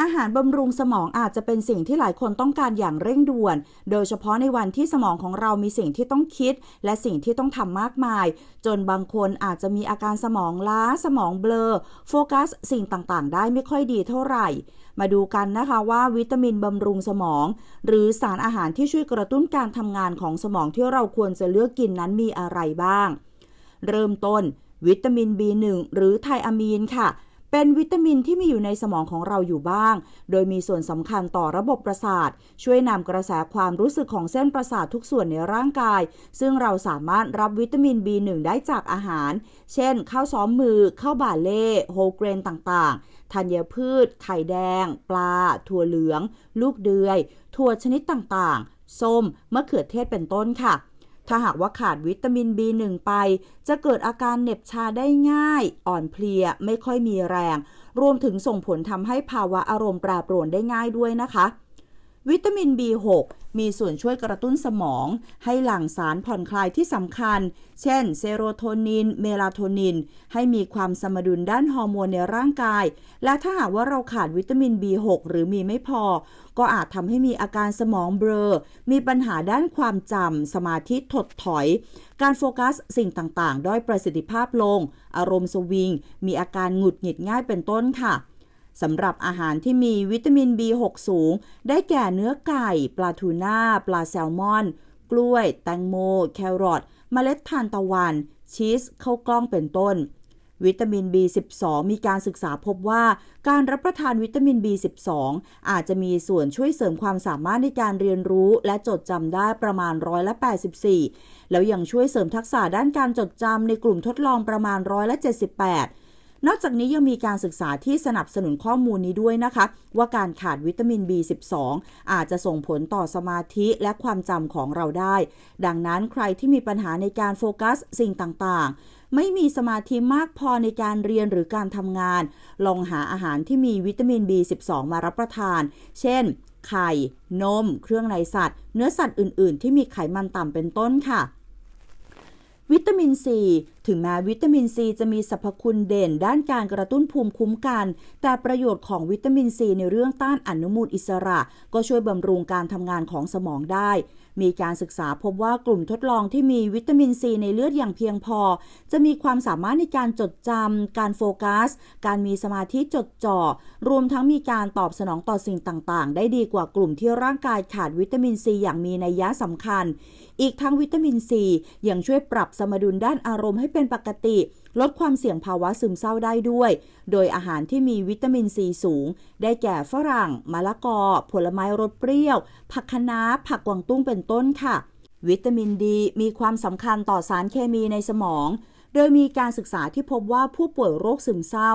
อาหารบำรุงสมองอาจจะเป็นสิ่งที่หลายคนต้องการอย่างเร่งด่วน โดยเฉพาะในวันที่สมองของเรามีสิ่งที่ต้องคิด และสิ่งที่ต้องทำมากมาย จนบางคนอาจจะมีอาการสมองล้า สมองเบลอ โฟกัสสิ่งต่างๆ ได้ไม่ค่อยดีเท่าไหร่ มาดูกันนะคะว่าวิตามินบำรุงสมอง หรือสารอาหารที่ช่วยกระตุ้นการทำงานของสมองที่เราควรจะเลือกกินนั้นมีอะไรบ้าง เริ่มต้น วิตามิน B1 หรือไทอะมีนค่ะ เป็นวิตามินที่มีอยู่ในสมองของเราอยู่บ้าง โดยมีส่วนสำคัญต่อระบบประสาท ช่วยนำกระแสความรู้สึกของเส้นประสาททุกส่วนในร่างกาย ซึ่งเราสามารถรับวิตามิน B1 ได้จากอาหาร เช่น ข้าวซ้อมมือ ข้าวบาเล่โฮเกรนต่างๆ ธัญพืช ไข่แดง ปลา ถั่วเหลือง ลูกเดือย ถั่วชนิดต่างๆ ส้ม มะเขือเทศเป็นต้นค่ะ ถ้าหากว่าขาดวิตามิน B1 ไป จะเกิดอาการเหน็บชาได้ง่าย อ่อนเพลียไม่ค่อยมีแรง รวมถึงส่งผลทำให้ภาวะอารมณ์แปรปรวนได้ง่ายด้วยนะคะ วิตามิน B6 มีส่วนช่วยกระตุ้นสมอง ให้หลั่งสารผ่อนคลายที่สำคัญ เช่น เซโรโทนิน เมลาโทนิน ให้มีความสมดุลด้านฮอร์โมนในร่างกาย และถ้าหากว่าเราขาดวิตามิน B6 หรือมีไม่พอ ก็อาจทำให้มีอาการสมองเบลอ มีปัญหาด้านความจำ สมาธิถดถอย การโฟกัสสิ่งต่างๆ ด้อยประสิทธิภาพลง อารมณ์สวิง มีอาการหงุดหงิดง่ายเป็นต้นค่ะ สำหรับอาหารที่มีวิตามิน B6 สูง ได้แก่เนื้อไก่ ปลาทูน่า ปลาแซลมอน กล้วย แตงโม แครอทเมล็ดทานตะวัน ชีสข้าวกล้องเป็นต้น วิตามิน B12 มีการศึกษาพบว่าการรับประทานวิตามิน B12 อาจจะมีส่วนช่วยเสริมความสามารถในการเรียนรู้และจดจำได้ประมาณร้อยละ84 แล้วยังช่วยเสริมทักษะด้านการจดจำในกลุ่มทดลองประมาณร้อยละ78 นอกจากนี้ยังมีการศึกษาที่สนับสนุนข้อมูลนี้ด้วยนะคะ ว่าการขาดวิตามิน B12 อาจจะส่งผลต่อสมาธิและความจำของเราได้ ดังนั้นใครที่มีปัญหาในการโฟกัสสิ่งต่างๆไม่มีสมาธิมากพอในการเรียนหรือการทำงาน ลองหาอาหารที่มีวิตามิน B12 มารับประทาน เช่น ไข่ นม เครื่องในสัตว์ เนื้อสัตว์อื่น ๆ ที่มีไขมันต่ำเป็นต้นค่ะ วิตามินซี ถึงแม้วิตามินซีจะมีสรรพคุณเด่นด้านการกระตุ้นภูมิคุ้มกัน แต่ประโยชน์ของวิตามินซีในเรื่องต้านอนุมูลอิสระ ก็ช่วยบำรุงการทำงานของสมองได้ มีการศึกษาพบว่ากลุ่มทดลองที่มีวิตามินซีในเลือดอย่างเพียงพอ จะมีความสามารถในการจดจำการโฟกัส การมีสมาธิจดจ่อ รวมทั้งมีการตอบสนองต่อสิ่งต่างๆ ได้ดีกว่ากลุ่มที่ร่างกายขาดวิตามินซีอย่างมีนัยยะสำคัญ อีกทั้งวิตามินซียังช่วยปรับสมดุลด้านอารมณ์ให้เป็นเป็นปกติ ลดความเสี่ยงภาวะซึมเศร้าได้ด้วย โดยอาหารที่มีวิตามินซีสูง ได้แก่ฝรั่ง มะละกอ ผลไม้รสเปรี้ยว ผักคะน้า ผักกวางตุ้งเป็นต้นค่ะ วิตามินดีมีความสำคัญต่อสารเคมีในสมอง โดยมีการศึกษาที่พบว่าผู้ป่วยโรคซึมเศร้า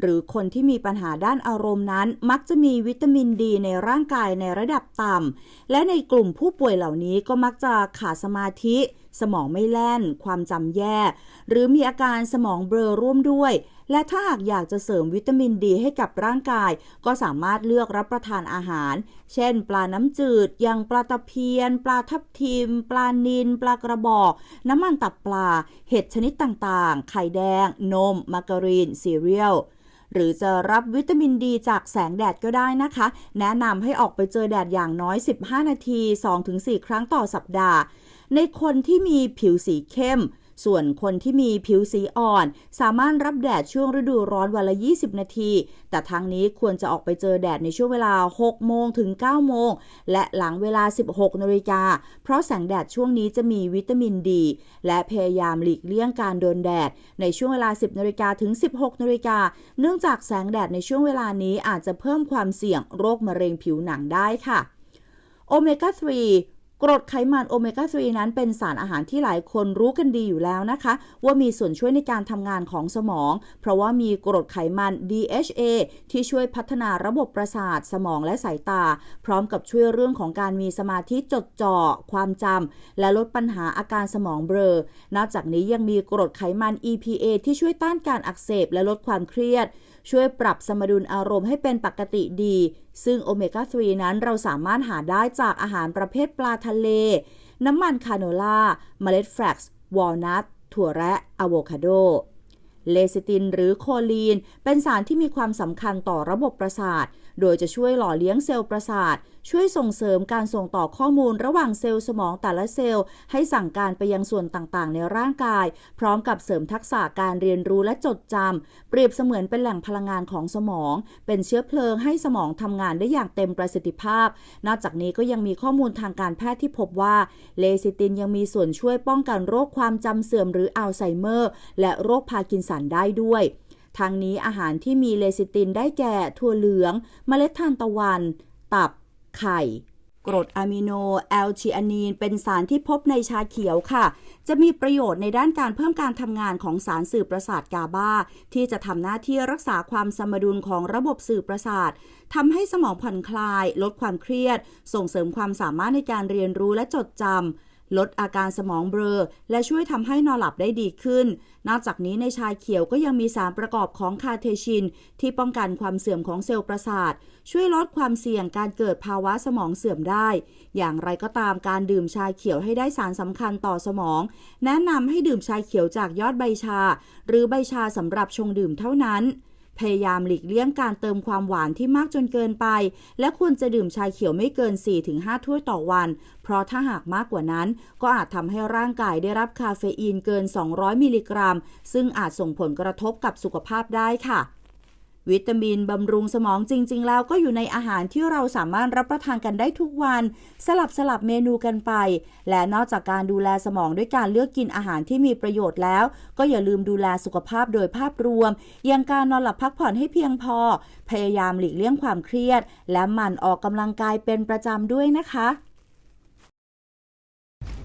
หรือคนที่มีปัญหาด้านอารมณ์นั้น มักจะมีวิตามินดีในร่างกายในระดับต่ำและในกลุ่มผู้ป่วยเหล่านี้ก็มักจะขาดสมาธิ สมองไม่แล่น ความจำแย่ หรือมีอาการสมองเบลอร่วมด้วย และถ้าหากอยากจะเสริมวิตามินดีให้กับร่างกาย ก็สามารถเลือกรับประทานอาหาร เช่น ปลาน้ำจืดอย่างปลาตะเพียน ปลาทับทิม ปลานิลปลากระบอก น้ำมันตับปลา เห็ดชนิดต่างๆ ไข่แดง นม มาการีนซีเรียลหรือจะรับวิตามินดีจากแสงแดดก็ได้นะคะ แนะนำให้ออกไปเจอแดดอย่างน้อย 15 นาที 2-4 ครั้งต่อสัปดาห์ ในคนที่มีผิวสีเข้ม ส่วนคนที่มีผิวสีอ่อน สามารถรับแดดช่วงฤดูร้อนวันละ 20 นาที แต่ทางนี้ควรจะออกไปเจอแดดในช่วงเวลา 6 โมงถึง 9 โมง และหลังเวลา 16 นาฬิกา เพราะแสงแดดช่วงนี้จะมีวิตามินดี และพยายามหลีกเลี่ยงการโดนแดด ในช่วงเวลา 10 นาฬิกาถึง 16 นาฬิกา เนื่องจากแสงแดดในช่วงเวลานี้อาจจะเพิ่มความเสี่ยงโรคมะเร็งผิวหนังได้ค่ะโอเมก้า 3 กรดไขมันโอเมก้า 3 นั้นเป็นสารอาหารที่หลายคนรู้กันดีอยู่แล้วนะคะ ว่ามีส่วนช่วยในการทำงานของสมอง เพราะว่ามีกรดไขมัน DHA ที่ช่วยพัฒนาระบบประสาทสมองและสายตา พร้อมกับช่วยเรื่องของการมีสมาธิจดจ่อความจำและลดปัญหาอาการสมองเบลอนอกจากนี้ยังมีกรดไขมัน EPA ที่ช่วยต้านการอักเสบและลดความเครียด ช่วยปรับสมดุลอารมณ์ให้เป็นปกติดีซึ่งโอเมก้า 3 นั้นเราสามารถหาได้จากอาหารประเภทปลาทะเล น้ำมันคาโนล่า เมล็ดแฟลกซ์ วอลนัท ถั่วแระอะโวคาโด เลซิตินหรือโคลีน เป็นสารที่มีความสำคัญต่อระบบประสาท โดยจะช่วยหล่อเลี้ยงเซลล์ประสาท ช่วยส่งเสริมการส่งต่อข้อมูลระหว่างเซลล์สมองแต่ละเซลล์ ให้สั่งการไปยังส่วนต่างๆ ในร่างกาย พร้อมกับเสริมทักษะการเรียนรู้และจดจำ เปรียบเสมือนเป็นแหล่งพลังงานของสมอง เป็นเชื้อเพลิงให้สมองทำงานได้อย่างเต็มประสิทธิภาพ นอกจากนี้ก็ยังมีข้อมูลทางการแพทย์ที่พบว่าเลซิตินยังมีส่วนช่วยป้องกันโรคความจำเสื่อมหรืออัลไซเมอร์ และโรคพาร์กินสันได้ด้วยทางนี้อาหารที่มีเลซิตินได้แก่ถั่วเหลืองเมล็ดทานตะวัน ตับ ไข่ กรดอะมิโนแอลชีอานีน เป็นสารที่พบในชาเขียวค่ะ จะมีประโยชน์ในด้านการเพิ่มการทำงานของสารสื่อประสาทกาบาที่จะทำหน้าที่รักษาความสมดุลของระบบสื่อประสาททำให้สมองผ่อนคลาย ลดความเครียด ส่งเสริมความสามารถในการเรียนรู้และจดจำ ลดอาการสมองเบลอ และช่วยทำให้นอนหลับได้ดีขึ้น นอกจากนี้ในชาเขียวก็ยังมีสารประกอบของคาเทชิน ที่ป้องกันความเสื่อมของเซลล์ประสาท ช่วยลดความเสี่ยงการเกิดภาวะสมองเสื่อมได้ อย่างไรก็ตามการดื่มชาเขียวให้ได้สารสำคัญต่อสมอง แนะนำให้ดื่มชาเขียวจากยอดใบชา หรือใบชาสำหรับชงดื่มเท่านั้น พยายามหลีกเลี่ยงการเติมความหวานที่มากจนเกินไป และควรจะดื่มชาเขียวไม่เกิน 4-5 ถ้วยต่อวัน เพราะถ้าหากมากกว่านั้น ก็อาจทำให้ร่างกายได้รับคาเฟอีนเกิน 200 มิลลิกรัม ซึ่งอาจส่งผลกระทบกับสุขภาพได้ค่ะ วิตามินบำรุงสมองจริง ๆ แล้วก็อยู่ในอาหารที่เราสามารถรับประทานกันได้ทุกวัน สลับสลับเมนูกันไป และนอกจากการดูแลสมองด้วยการเลือกกินอาหารที่มีประโยชน์แล้ว ก็อย่าลืมดูแลสุขภาพโดยภาพรวม อย่างการนอนหลับพักผ่อนให้เพียงพอ พยายามหลีกเลี่ยงความเครียด และหมั่นออกกำลังกายเป็นประจำด้วยนะคะ